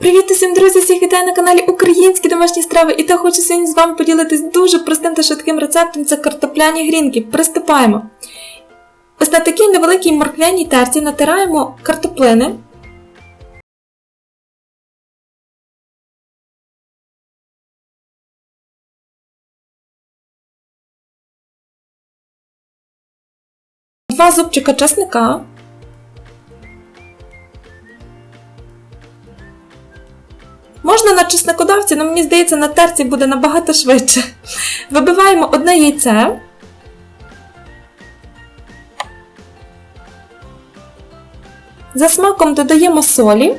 Привіт усім, друзі! Всіх вітаю на каналі Українські домашні страви. І то хочу сьогодні з вами поділитись дуже простим та швидким рецептом. Це картопляні грінки. Приступаємо. Ось на такій невеликій морквяній терці натираємо картоплини. Два зубчика чесника. Можна на чесникодавці, але мені здається, на терці буде набагато швидше. Вибиваємо одне яйце. За смаком додаємо солі.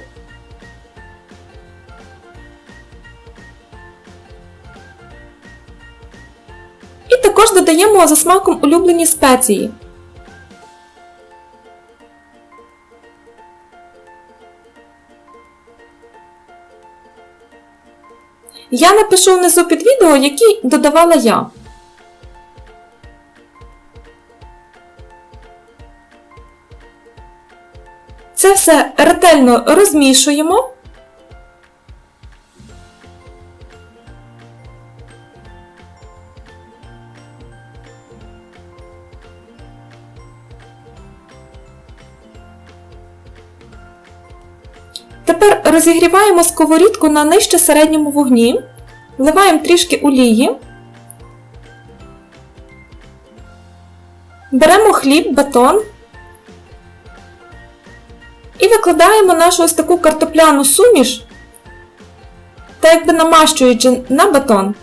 І також додаємо за смаком улюблені спеції. Я напишу внизу під відео, які додавала я. Це все ретельно розмішуємо. Тепер розігріваємо сковорідку на нижче середньому вогні, вливаємо трішки олії, беремо хліб, батон і викладаємо нашу ось таку картопляну суміш, та якби намащуючи на батон.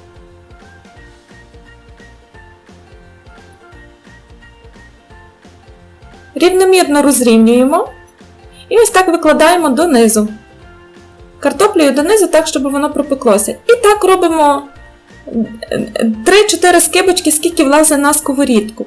Рівномірно розрівнюємо. І ось так викладаємо донизу. Картоплею донизу так, щоб воно пропеклося. І так робимо 3-4 скибочки, скільки влазе на сковорідку.